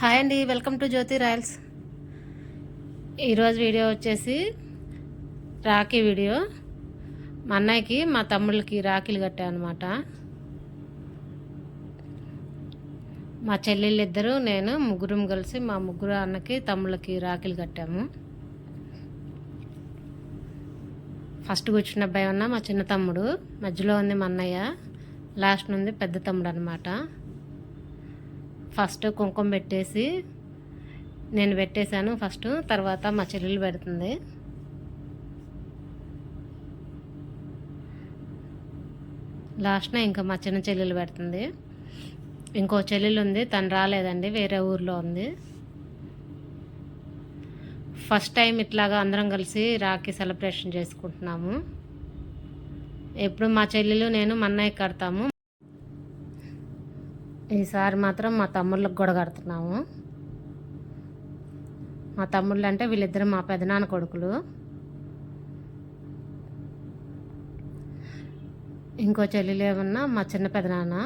Hi అండి welcome to Jyothi Royals. ఈరోజు video వచ్చేసి రాఖీ వీడియో. మా అన్నయ్యకి మా తమ్ముళ్ళకి రాఖీలు కట్టా అనమాట మా చెల్లెళ్ళు ఇద్దరు నేను ముగ్గురం కలిసి మా ముగ్గురు అన్నకి తమ్ముళ్ళకి రాఖీలు కట్టాము. ఫస్ట్ కూర్చున్న అబ్బాయి ఉన్న మా చిన్న తమ్ముడు. మధ్యలో ఉంది మా అన్నయ్య. లాస్ట్ నుండి పెద్ద తమ్ముడు అనమాట ఫస్ట్ కుంకుమ పెట్టేసి నేను పెట్టేశాను ఫస్ట్ తర్వాత మా చెల్లెలు పెడుతుంది. లాస్ట్న ఇంకా మా చిన్న చెల్లెలు పెడుతుంది. ఇంకో చెల్లెలు ఉంది తను రాలేదండి వేరే ఊర్లో ఉంది. ఫస్ట్ టైం ఇట్లాగా అందరం కలిసి రాఖీ సెలబ్రేషన్ చేసుకుంటున్నాము. ఎప్పుడు మా చెల్లెలు నేను మన్నయ్య కడతాము ఈసారి మాత్రం మా తమ్ముళ్ళకి కూడా కడుతున్నాము. మా తమ్ముళ్ళు అంటే వీళ్ళిద్దరు మా పెదనాన్న కొడుకులు. ఇంకో చెల్లెలు ఏమన్నా? మా చిన్న పెదనాన్న.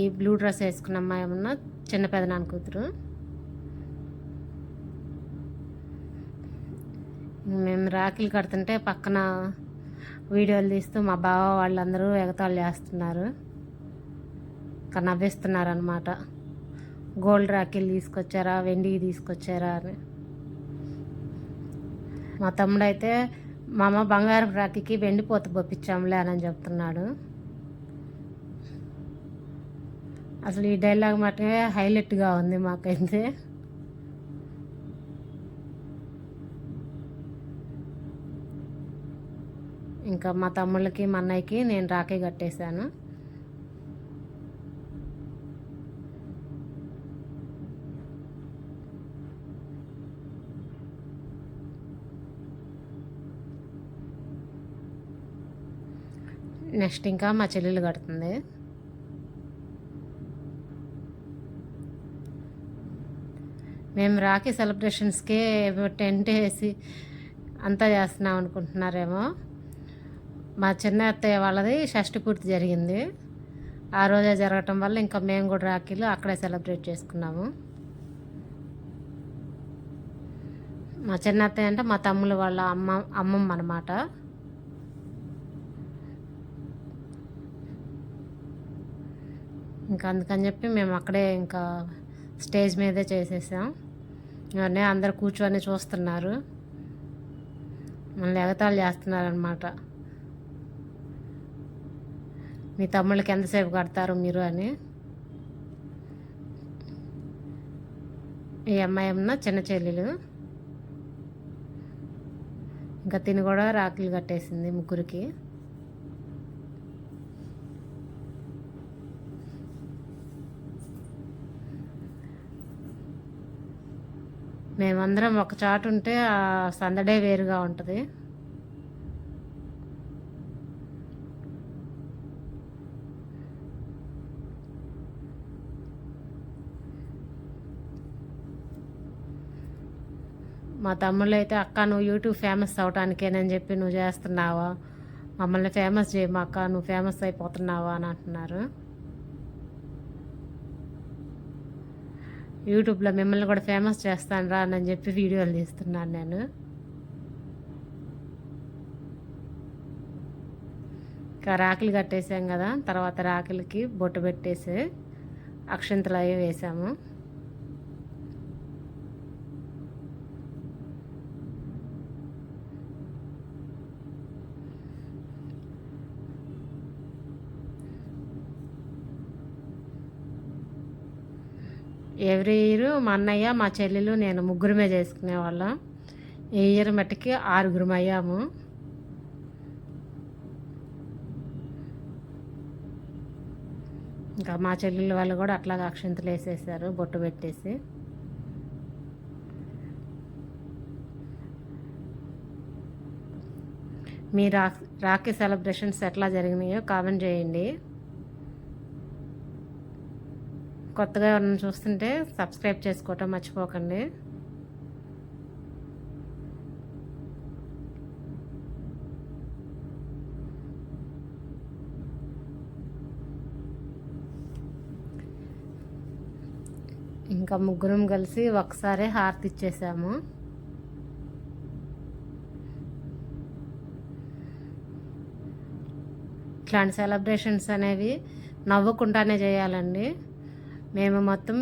ఈ బ్లూ డ్రెస్ వేసుకున్న అమ్మాయి ఏమన్నా? చిన్న పెదనాన్న కూతురు. మేము రాఖీలు కడుతుంటే పక్కన వీడియోలు తీస్తూ మా బావ వాళ్ళందరూ ఎగతాళు చేస్తున్నారు. ఇంకా నవ్విస్తున్నారు అనమాట గోల్డ్ రాఖీలు తీసుకొచ్చారా వెండి తీసుకొచ్చారా అని. మా తమ్ముడు అయితే మా అమ్మ బంగారం రాఖీకి వెండి పోత పొప్పించాంలే అని చెప్తున్నాడు. అసలు ఈ డైలాగ్ మటుకే హైలైట్గా ఉంది మాకైతే. ఇంకా మా తమ్ముళ్ళకి మా అన్నయ్యకి నేను రాఖీ కట్టేశాను. నెక్స్ట్ ఇంకా మా చెల్లెలు కడుతుంది. మేము రాఖీ సెలబ్రేషన్స్కే టెంట్ వేసి అంతా చేస్తున్నాం అనుకుంటున్నారేమో. మా చిన్న అత్తయ్య వాళ్ళది షష్టి పూర్తి జరిగింది. ఆ రోజే జరగటం వల్ల ఇంకా మేము కూడా రాఖీలు అక్కడే సెలబ్రేట్ చేసుకున్నాము. మా చిన్న అత్తయ్య అంటే మా తమ్ముళ్ళు వాళ్ళ అమ్మ అమ్మమ్మ అనమాట ఇంకా అందుకని చెప్పి మేము అక్కడే ఇంకా స్టేజ్ మీదే చేసేసాం. ఇవన్నీ అందరు కూర్చొని చూస్తున్నారు. మళ్ళీ ఎగతాళి చేస్తున్నారనమాట మీ తమ్ముళ్ళకి ఎంతసేపు కడతారు మీరు అని. ఈ అమ్మాయి ఏమన్నా చిన్న చెల్లెలు. ఇంకా తిని కూడా రాఖీలు కట్టేసింది ముగ్గురికి. మేమందరం ఒక చాటు ఉంటే ఆ సందడే వేరుగా ఉంటుంది. మా తమ్ముళ్ళు అయితే అక్క నువ్వు యూట్యూబ్ ఫేమస్ అవటానికేనని చెప్పి నువ్వు చేస్తున్నావా? మమ్మల్ని ఫేమస్ చేయమా అక్క నువ్వు ఫేమస్ అయిపోతున్నావా? అని అంటున్నారు. యూట్యూబ్లో మిమ్మల్ని కూడా ఫేమస్ చేస్తాను రా అని చెప్పి వీడియోలు తీస్తున్నాను నేను. ఇంకా రాఖీలు కట్టేసాం కదా తర్వాత రాఖీలకి బొట్టు పెట్టేసి అక్షంతలు అవి వేసాము. ఎవ్రీ ఇయర్ మా అన్నయ్య మా చెల్లెలు నేను ముగ్గురమే చేసుకునేవాళ్ళం ఈ ఇయర్ మట్టికి ఆరుగురం అయ్యాము ఇంకా మా చెల్లెళ్ళ వాళ్ళు కూడా అట్లాగా అక్షంతలు వేసేసారు బొట్టు పెట్టేసి. మీ రా రాఖీ సెలబ్రేషన్స్ ఎట్లా జరిగినాయో కామెంట్ చేయండి. కొత్తగా ఎవరైనా చూస్తుంటే సబ్స్క్రైబ్ చేసుకోవటం మర్చిపోకండి. ఇంకా ముగ్గురం కలిసి ఒకసారి హారతి ఇచ్చేసాము. ఇట్లాంటి సెలబ్రేషన్స్ అనేవి నవ్వుకుంటానే చేయాలండి. మేము మొత్తం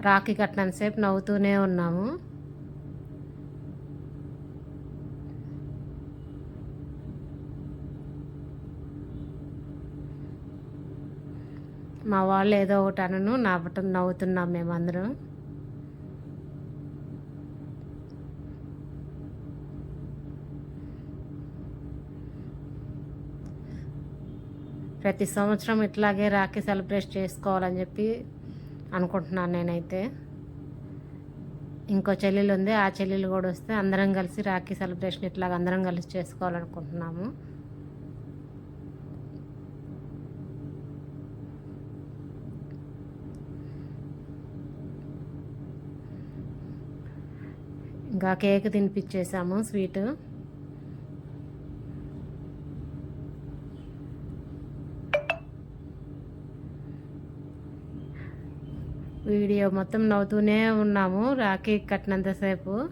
రాఖీ కట్టినంతసేపు నవ్వుతూనే ఉన్నాము. మా వాళ్ళు ఏదో ఒకటి అనను నవ్వటం నవ్వుతున్నాం మేమందరం. ప్రతి సంవత్సరం ఇట్లాగే రాఖీ సెలబ్రేట్ చేసుకోవాలని చెప్పి అనుకుంటున్నాను నేనైతే. ఇంకో చెల్లెలు ఉంది ఆ చెల్లెలు కూడా వస్తే అందరం కలిసి రాఖీ సెలబ్రేషన్ ఇట్లాగ అందరం కలిసి చేసుకోవాలనుకుంటున్నాము. ఇంకా కేక్ తినిపించేసాము స్వీటు. వీడియో మొత్తం నవ్వుతూనే ఉన్నాము. రాఖీ కట్టినంతసేపు.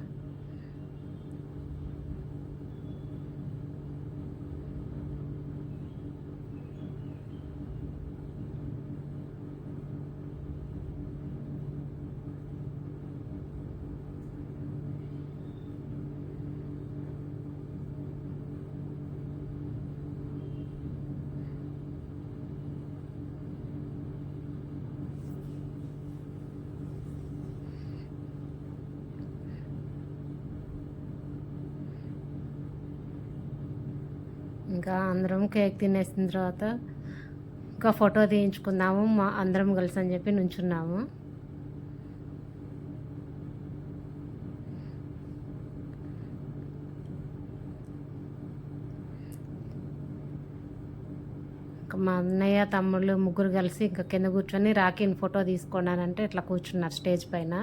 ఇంకా అందరం కేక్ తినేసిన తర్వాత ఇంకా ఫోటో తీయించుకుందాము మా అందరం కలిసి అని చెప్పి నుంచున్నాము. మా అన్నయ్య తమ్ముళ్ళు ముగ్గురు కలిసి ఇంకా కింద కూర్చొని రాఖీని ఫోటో తీసుకున్నానంటే ఇట్లా కూర్చున్నారు స్టేజ్ పైన.